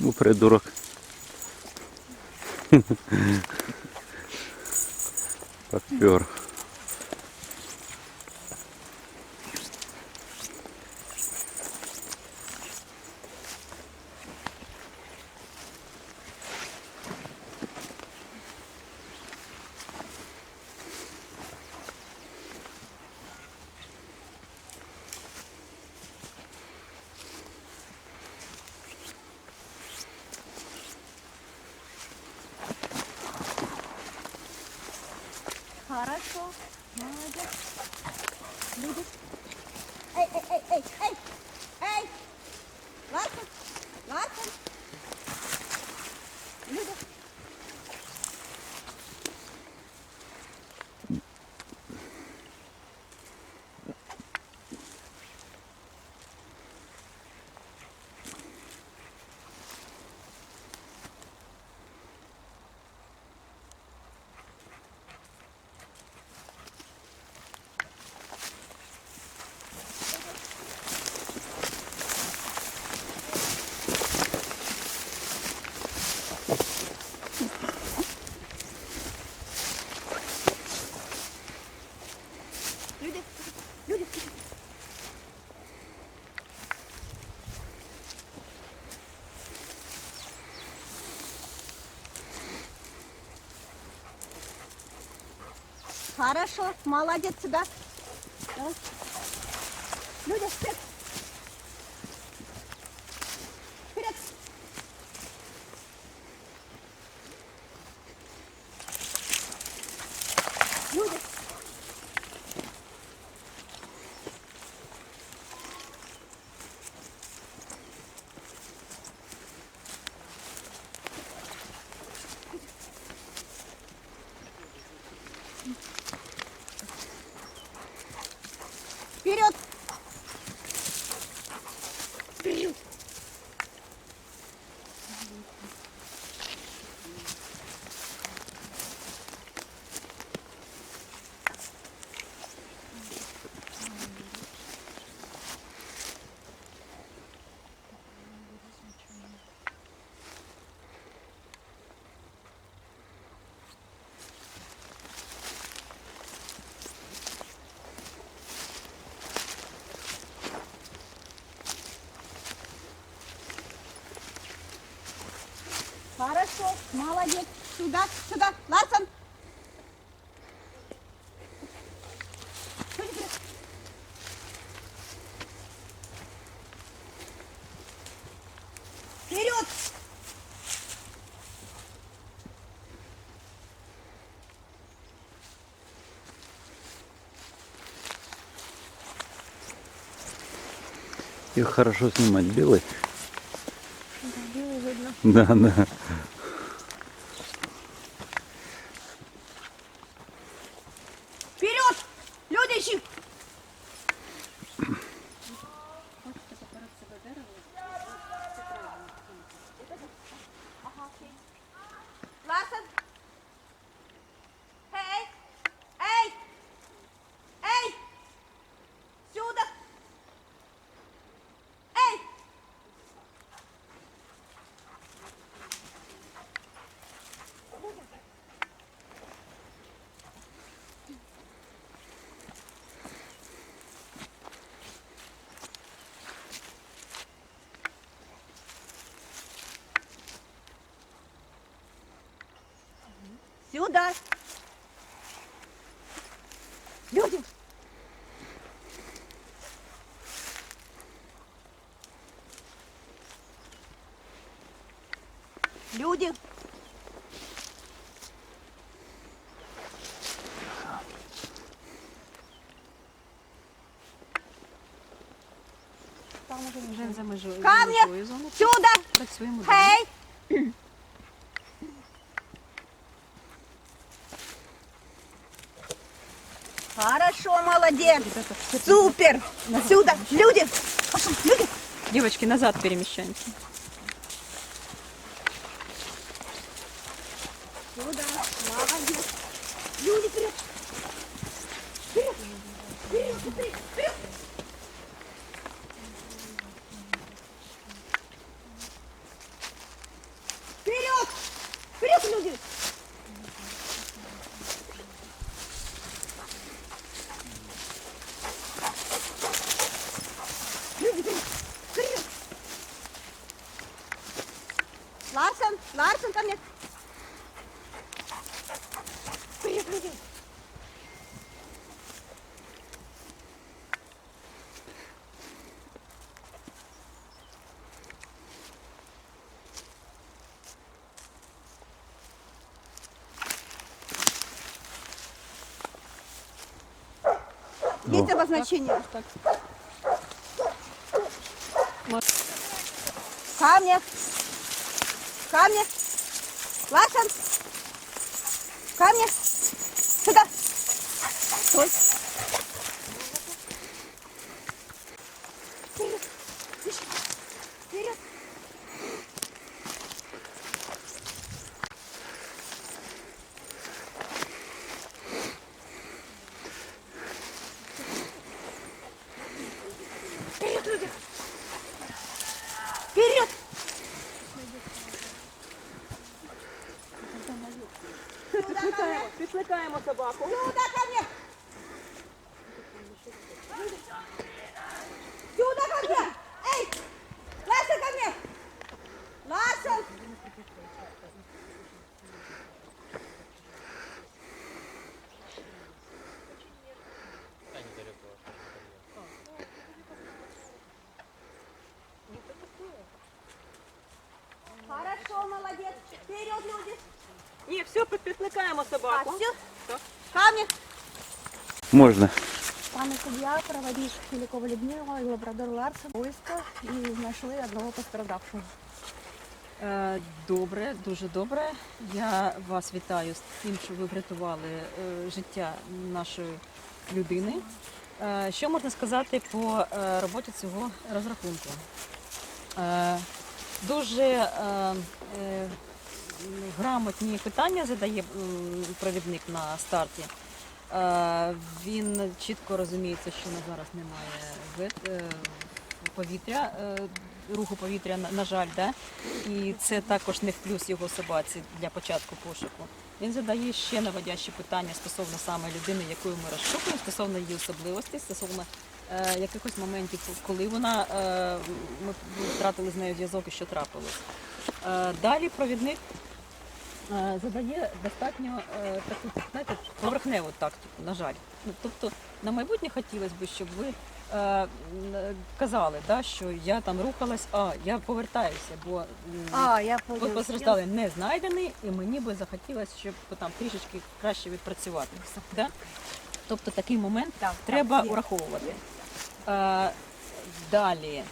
Ну, придурок. Попер. Ei, ei, ei, ei, ei, ei. ei, laten. Moeder. Люди! Люди! Хорошо, молодец. Давай. Люди, Хорошо, молодец. Сюда, сюда. Ларсон. Вперед. Их хорошо снимать. Белый? Белый видно. Да, да. Сюда! Люди! Люди! Ко мне! за межою зону. Сюда! Працюємо. Хей! Хорошо, молодец. Супер. Сюда. Люди. Люди. Девочки, назад перемещаемся. Ну Сюда. Молодец. Люди, вперед. Вперед. Вперед, вперед, вперед. Вперед. Вперед, люди. Есть обозначение? Камни. Камни. В Камни. Сюда. Стой. Підкликаємо, підкликаємо собаку. Сюда ко мне! Сюда ко мне! Эй! Лаша ко мне! Лаша! Хорошо, молодец. Вперед, люди. Ні, все, підкликаємо собаку. А, все? Так. Камни. Можна. Пане суддя, проводник Філікова Людмила і лабрадор Ларсен близько і знайшли одного пострадавшого. Е, Добре, дуже добре. Я вас вітаю з тим, що ви врятували е, життя нашої людини. Е, Що можна сказати по роботі цього розрахунку? Дуже грамотні питання задає провідник на старті. Е, Він чітко розуміється, що на зараз немає е, повітря, е, руху повітря, на- жаль, да? і це також не в плюс його собаці для початку пошуку. Він задає ще наводящі питання стосовно саме людини, якою ми розшукуємо, стосовно її особливостей, стосовно е, якихось моментів, коли вона е, ми втратили з нею зв'язок і що трапилось. Е, далі провідник е, задає достатньо е, таку, знаєте, поверхневу тактику, на жаль. Ну, тобто на майбутнє хотілося б, щоб ви е, казали, да, що я там рухалась, а я повертаюся, бо м, А, я ви постраждали не знайдений, і мені би захотілося, щоб там трішечки краще відпрацювати. Да? Тобто такий момент Так, треба так, ураховувати. Е, далі,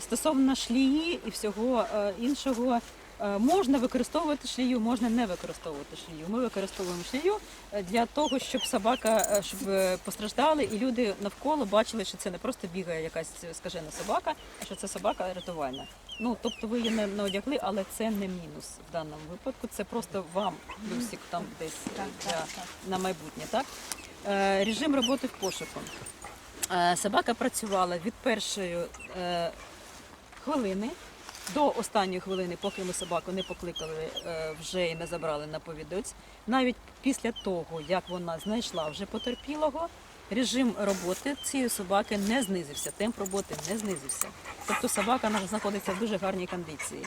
стосовно шлії і всього е, іншого, е, можна використовувати шлію, можна не використовувати шлію. Ми використовуємо шлію е, для того, щоб собака, щоб постраждали, і люди навколо бачили, що це не просто бігає якась скажена собака, а що це собака рятувальна. Ну, тобто ви її не, не одягли, але це не мінус в даному випадку. Це просто вам плюсик там десь е, для, на майбутнє. Так? Е, режим роботи в пошуку. Е, собака працювала від першої е, хвилини до останньої хвилини, поки ми собаку не покликали вже і не забрали на повідець. Навіть після того, як вона знайшла вже потерпілого, режим роботи цієї собаки не знизився, темп роботи не знизився. Тобто собака знаходиться в дуже гарній кондиції.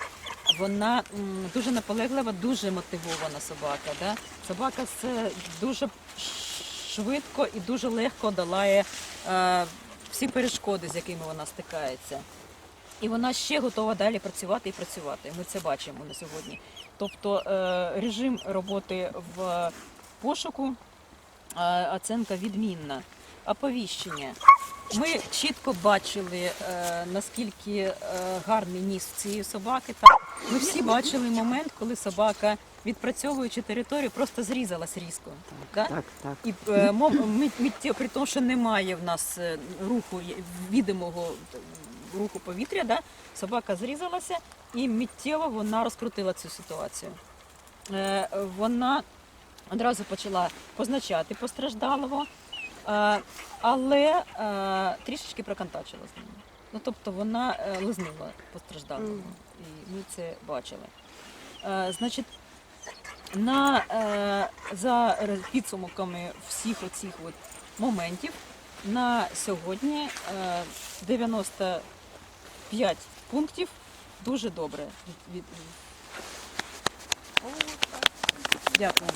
Вона дуже наполеглива, дуже мотивована собака. Да? Собака з дуже швидко і дуже легко долає е, всі перешкоди, з якими вона стикається. І вона ще готова далі працювати і працювати. Ми це бачимо на сьогодні. Тобто е, режим роботи в пошуку, оценка відмінна. Оповіщення. Ми чітко бачили, е, наскільки гарний ніс цієї собаки. Ми всі бачили момент, коли собака, відпрацьовуючи територію, просто зрізалась різко. Так, Так, так. і е, мом- мит- при тому, що немає в нас е, руху є- відомого е, руху повітря, да, собака зрізалася і миттєво вона розкрутила цю ситуацію. Е, Вона одразу почала позначати постраждалого, е, але е, трішечки проконтачила з ним. Ну, тобто вона е, лизнула постраждалого, і ми це бачили. Е, Значить, на, е, за підсумками всіх оцих от моментів на сьогодні е, 95 пунктів дуже добре. Від, від... Дякую.